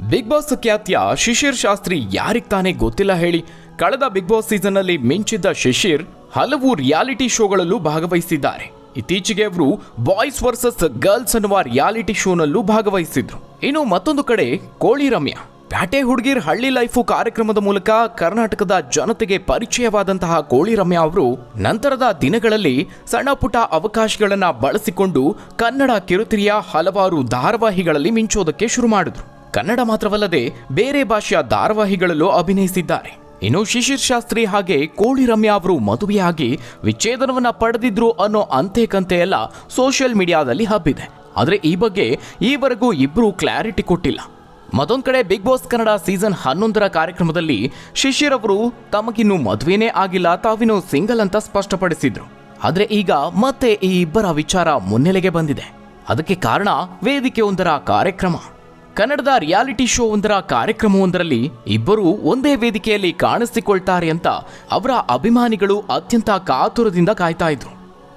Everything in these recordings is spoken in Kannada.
ಬಿಗ್ ಬಾಸ್ ಖ್ಯಾತಿಯ ಶಿಶಿರ್ ಶಾಸ್ತ್ರಿ ಯಾರಿಗೆ ತಾನೇ ಗೊತ್ತಿಲ್ಲ ಹೇಳಿ, ಕಳೆದ ಬಿಗ್ ಬಾಸ್ ಸೀಸನ್ ಅಲ್ಲಿ ಮಿಂಚಿದ್ದ ಶಿಶಿರ್ ಹಲವು ರಿಯಾಲಿಟಿ ಶೋಗಳಲ್ಲೂ ಭಾಗವಹಿಸಿದ್ದಾರೆ. ಇತ್ತೀಚೆಗೆ ಅವರು ಬಾಯ್ಸ್ ವರ್ಸಸ್ ಗರ್ಲ್ಸ್ ಅನ್ನುವ ರಿಯಾಲಿಟಿ ಶೋನಲ್ಲೂ ಭಾಗವಹಿಸಿದ್ರು. ಇನ್ನು ಮತ್ತೊಂದು ಕಡೆ ಕೋಳಿ ರಮ್ಯಾ. ಪ್ಯಾಟೆ ಹುಡುಗಿರ್ ಹಳ್ಳಿ ಲೈಫು ಕಾರ್ಯಕ್ರಮದ ಮೂಲಕ ಕರ್ನಾಟಕದ ಜನತೆಗೆ ಪರಿಚಯವಾದಂತಹ ಕೋಳಿ ರಮ್ಯಾ ಅವರು ನಂತರದ ದಿನಗಳಲ್ಲಿ ಸಣ್ಣ ಪುಟ್ಟ ಅವಕಾಶಗಳನ್ನ ಬಳಸಿಕೊಂಡು ಕನ್ನಡ ಕಿರುತೆರೆಯ ಹಲವಾರು ಧಾರಾವಾಹಿಗಳಲ್ಲಿ ಮಿಂಚೋದಕ್ಕೆ ಶುರು ಮಾಡಿದ್ರು. ಕನ್ನಡ ಮಾತ್ರವಲ್ಲದೆ ಬೇರೆ ಭಾಷೆಯ ಧಾರಾವಾಹಿಗಳಲ್ಲೂ ಅಭಿನಯಿಸಿದ್ದಾರೆ. ಇನ್ನು ಶಿಶಿರ್ ಶಾಸ್ತ್ರಿ ಹಾಗೆ ಕೋಳಿ ರಮ್ಯಾ ಅವರು ಮದುವೆಯಾಗಿ ವಿಚ್ಛೇದನವನ್ನ ಪಡೆದಿದ್ರು ಅನ್ನೋ ಅಂತೆ ಕಂತೆ ಎಲ್ಲ ಸೋಷಿಯಲ್ ಮೀಡಿಯಾದಲ್ಲಿ ಹಬ್ಬಿದೆ. ಆದರೆ ಈ ಬಗ್ಗೆ ಈವರೆಗೂ ಇಬ್ಬರು ಕ್ಲಾರಿಟಿ ಕೊಟ್ಟಿಲ್ಲ. ಮತ್ತೊಂದು ಕಡೆ ಬಿಗ್ ಬಾಸ್ ಕನ್ನಡ ಸೀಸನ್ ಹನ್ನೊಂದರ ಕಾರ್ಯಕ್ರಮದಲ್ಲಿ ಶಿಶಿರ್ ಅವರು ತಮಗಿನ್ನೂ ಮದುವೆನೇ ಆಗಿಲ್ಲ, ತಾವಿನ್ನೂ ಸಿಂಗಲ್ ಅಂತ ಸ್ಪಷ್ಟಪಡಿಸಿದ್ರು. ಆದರೆ ಈಗ ಮತ್ತೆ ಈ ಇಬ್ಬರ ವಿಚಾರ ಮುನ್ನೆಲೆಗೆ ಬಂದಿದೆ. ಅದಕ್ಕೆ ಕಾರಣ ವೇದಿಕೆಯೊಂದರ ಕಾರ್ಯಕ್ರಮ. ಕನ್ನಡದ ರಿಯಾಲಿಟಿ ಶೋ ಒಂದರ ಕಾರ್ಯಕ್ರಮವೊಂದರಲ್ಲಿ ಇಬ್ಬರು ಒಂದೇ ವೇದಿಕೆಯಲ್ಲಿ ಕಾಣಿಸಿಕೊಳ್ತಾರೆ ಅಂತ ಅವರ ಅಭಿಮಾನಿಗಳು ಅತ್ಯಂತ ಕಾತುರದಿಂದ ಕಾಯ್ತಾ ಇದ್ರು.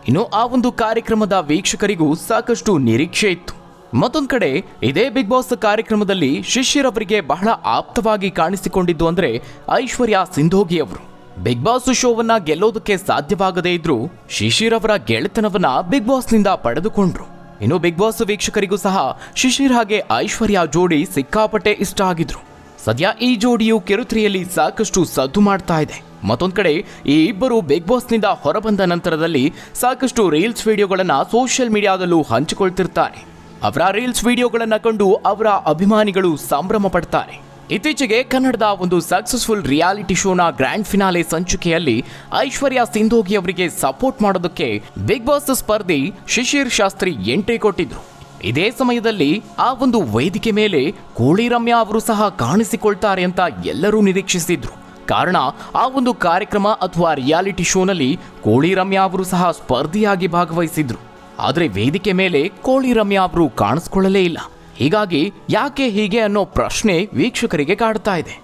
ಇನ್ನು ಆ ಒಂದು ಕಾರ್ಯಕ್ರಮದ ವೀಕ್ಷಕರಿಗೂ ಸಾಕಷ್ಟು ನಿರೀಕ್ಷೆ ಇತ್ತು. ಮತ್ತೊಂದು ಕಡೆ, ಇದೇ ಬಿಗ್ ಬಾಸ್ ಕಾರ್ಯಕ್ರಮದಲ್ಲಿ ಶಿಷ್ಯರವರಿಗೆ ಬಹಳ ಆಪ್ತವಾಗಿ ಕಾಣಿಸಿಕೊಂಡಿದ್ದು ಅಂದ್ರೆ ಐಶ್ವರ್ಯ ಸಿಂಧೋಗಿ ಅವರು. ಬಿಗ್ ಬಾಸ್ ಶೋವನ್ನ ಗೆಲ್ಲೋದಕ್ಕೆ ಸಾಧ್ಯವಾಗದೇ ಇದ್ರೂ ಶಿಶಿರವರ ಅವರ ಗೆಳೆತನವನ್ನ ಬಿಗ್ ಬಾಸ್ನಿಂದ ಪಡೆದುಕೊಂಡ್ರು. ಇನ್ನು ಬಿಗ್ ಬಾಸ್ ವೀಕ್ಷಕರಿಗೂ ಸಹ ಶಿಶಿರ್ ಹಾಗೆ ಐಶ್ವರ್ಯ ಜೋಡಿ ಸಿಕ್ಕಾಪಟ್ಟೆ ಇಷ್ಟ ಆಗಿದ್ರು. ಸದ್ಯ ಈ ಜೋಡಿಯು ಕೆರುತ್ರಿಯಲ್ಲಿ ಸಾಕಷ್ಟು ಸದ್ದು ಮಾಡ್ತಾ ಇದೆ. ಮತ್ತೊಂದು ಕಡೆ ಈ ಇಬ್ಬರು ಬಿಗ್ ಬಾಸ್ನಿಂದ ಹೊರಬಂದ ನಂತರದಲ್ಲಿ ಸಾಕಷ್ಟು ರೀಲ್ಸ್ ವಿಡಿಯೋಗಳನ್ನ ಸೋಷಿಯಲ್ ಮೀಡಿಯಾದಲ್ಲೂ ಹಂಚಿಕೊಳ್ತಿರ್ತಾರೆ. ಅವರ ರೀಲ್ಸ್ ವಿಡಿಯೋಗಳನ್ನ ಕಂಡು ಅವರ ಅಭಿಮಾನಿಗಳು ಸಂಭ್ರಮ ಪಡ್ತಾರೆ. ಇತ್ತೀಚೆಗೆ ಕನ್ನಡದ ಒಂದು ಸಕ್ಸಸ್ಫುಲ್ ರಿಯಾಲಿಟಿ ಶೋನ ಗ್ರ್ಯಾಂಡ್ ಫಿನಾಲೆ ಸಂಚಿಕೆಯಲ್ಲಿ ಐಶ್ವರ್ಯ ಸಿಂಧೋಗಿ ಅವರಿಗೆ ಸಪೋರ್ಟ್ ಮಾಡೋದಕ್ಕೆ ಬಿಗ್ ಬಾಸ್ ಸ್ಪರ್ಧಿ ಶಿಶಿರ್ ಶಾಸ್ತ್ರಿ ಎಂಟ್ರಿ ಕೊಟ್ಟಿದ್ರು. ಇದೇ ಸಮಯದಲ್ಲಿ ಆ ಒಂದು ವೇದಿಕೆ ಮೇಲೆ ಕೋಳಿ ರಮ್ಯಾ ಅವರು ಸಹ ಕಾಣಿಸಿಕೊಳ್ತಾರೆ ಅಂತ ಎಲ್ಲರೂ ನಿರೀಕ್ಷಿಸಿದ್ರು. ಕಾರಣ, ಆ ಒಂದು ಕಾರ್ಯಕ್ರಮ ಅಥವಾ ರಿಯಾಲಿಟಿ ಶೋನಲ್ಲಿ ಕೋಳಿ ರಮ್ಯಾ ಅವರು ಸಹ ಸ್ಪರ್ಧಿಯಾಗಿ ಭಾಗವಹಿಸಿದ್ರು. ಆದರೆ ವೇದಿಕೆ ಮೇಲೆ ಕೋಳಿ ರಮ್ಯಾ ಅವರು ಕಾಣಿಸ್ಕೊಳ್ಳಲೇ ಇಲ್ಲ. ಹೀಗಾಗಿ ಯಾಕೆ ಹೀಗೆ ಅನ್ನೋ ಪ್ರಶ್ನೆ ವೀಕ್ಷಕರಿಗೆ ಕಾಡ್ತಾ ಇದೆ.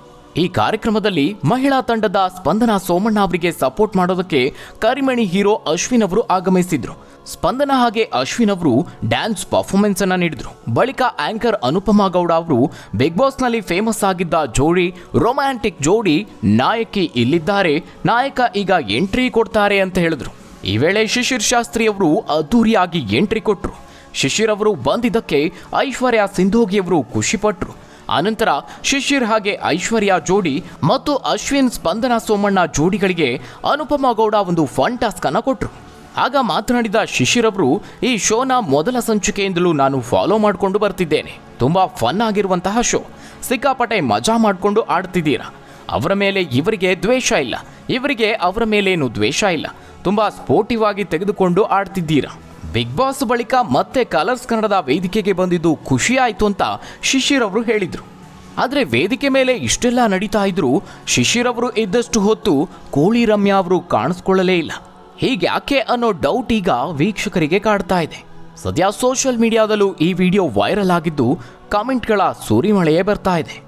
ಈ ಕಾರ್ಯಕ್ರಮದಲ್ಲಿ ಮಹಿಳಾ ತಂಡದ ಸ್ಪಂದನಾ ಸೋಮಣ್ಣ ಅವರಿಗೆ ಸಪೋರ್ಟ್ ಮಾಡೋದಕ್ಕೆ ಕರಿಮಣಿ ಹೀರೋ ಅಶ್ವಿನ್ ಅವರು ಆಗಮಿಸಿದ್ರು. ಸ್ಪಂದನ ಹಾಗೆ ಅಶ್ವಿನ್ ಅವರು ಡ್ಯಾನ್ಸ್ ಪರ್ಫಾರ್ಮೆನ್ಸ್ ಅನ್ನ ನೀಡಿದ್ರು. ಬಳಿಕ ಆಂಕರ್ ಅನುಪಮಾ ಗೌಡ ಅವರು ಬಿಗ್ ಬಾಸ್ನಲ್ಲಿ ಫೇಮಸ್ ಆಗಿದ್ದ ಜೋಡಿ, ರೊಮ್ಯಾಂಟಿಕ್ ಜೋಡಿ ನಾಯಕಿ ಇಲ್ಲಿದ್ದಾರೆ, ನಾಯಕ ಈಗ ಎಂಟ್ರಿ ಕೊಡ್ತಾರೆ ಅಂತ ಹೇಳಿದ್ರು. ಈ ವೇಳೆ ಶಿಶಿರ್ ಶಾಸ್ತ್ರಿ ಅವರು ಅದ್ದೂರಿಯಾಗಿ ಎಂಟ್ರಿ ಕೊಟ್ರು. ಶಿಶಿರ್ ಅವರು ಬಂದಿದ್ದಕ್ಕೆ ಐಶ್ವರ್ಯ ಸಿಂಧೋಗಿಯವರು ಖುಷಿಪಟ್ಟರು ಆನಂತರ ಶಿಶಿರ್ ಹಾಗೆ ಐಶ್ವರ್ಯ ಜೋಡಿ ಮತ್ತು ಅಶ್ವಿನ್ ಸ್ಪಂದನ ಸೋಮಣ್ಣ ಜೋಡಿಗಳಿಗೆ ಅನುಪಮಾ ಗೌಡ ಒಂದು ಫನ್ ಟಾಸ್ಕ್ ಕೊಟ್ರು. ಆಗ ಮಾತನಾಡಿದ ಶಿಶಿರ್ ಅವರು, ಈ ಶೋನ ಮೊದಲ ಸಂಚಿಕೆಯಿಂದಲೂ ನಾನು ಫಾಲೋ ಮಾಡಿಕೊಂಡು ಬರ್ತಿದ್ದೇನೆ. ತುಂಬಾ ಫನ್ ಆಗಿರುವಂತಹ ಶೋ. ಸಿಕ್ಕಾಪಟ್ಟೆ ಮಜಾ ಮಾಡಿಕೊಂಡು ಆಡ್ತಿದ್ದೀರಾ? ಅವರ ಮೇಲೆ ಇವರಿಗೆ ದ್ವೇಷ ಇಲ್ಲ. ಇವರಿಗೆ ಅವರ ಮೇಲೇನು ದ್ವೇಷ ಇಲ್ಲ. ತುಂಬಾ ಸ್ಪೋರ್ಟಿವ್ ಆಗಿ ತೆಗೆದುಕೊಂಡು ಆಡ್ತಿದ್ದೀರಾ? ಬಿಗ್ ಬಾಸ್ ಬಳಿಕ ಮತ್ತೆ ಕಲರ್ಸ್ ಕನ್ನಡದ ವೇದಿಕೆಗೆ ಬಂದಿದ್ದು ಖುಷಿ ಆಯಿತು ಅಂತ ಶಿಶಿರ್ ಅವರು ಹೇಳಿದರು. ಆದರೆ ವೇದಿಕೆ ಮೇಲೆ ಇಷ್ಟೆಲ್ಲ ನಡೀತಾ ಇದ್ರು ಶಿಶಿರ್ ಅವರು ಇದ್ದಷ್ಟು ಹೊತ್ತು ಕೋಳಿ ರಮ್ಯಾ ಅವರು ಕಾಣಿಸ್ಕೊಳ್ಳಲೇ ಇಲ್ಲ. ಹೀಗೆ ಯಾಕೆ ಅನ್ನೋ ಡೌಟ್ ಈಗ ವೀಕ್ಷಕರಿಗೆ ಕಾಡ್ತಾ ಇದೆ. ಸದ್ಯ ಸೋಷಿಯಲ್ ಮೀಡಿಯಾದಲ್ಲೂ ಈ ವಿಡಿಯೋ ವೈರಲ್ ಆಗಿದ್ದು ಕಾಮೆಂಟ್ಗಳ ಸುರಿಮಳೆಯೇ ಬರ್ತಾ ಇದೆ.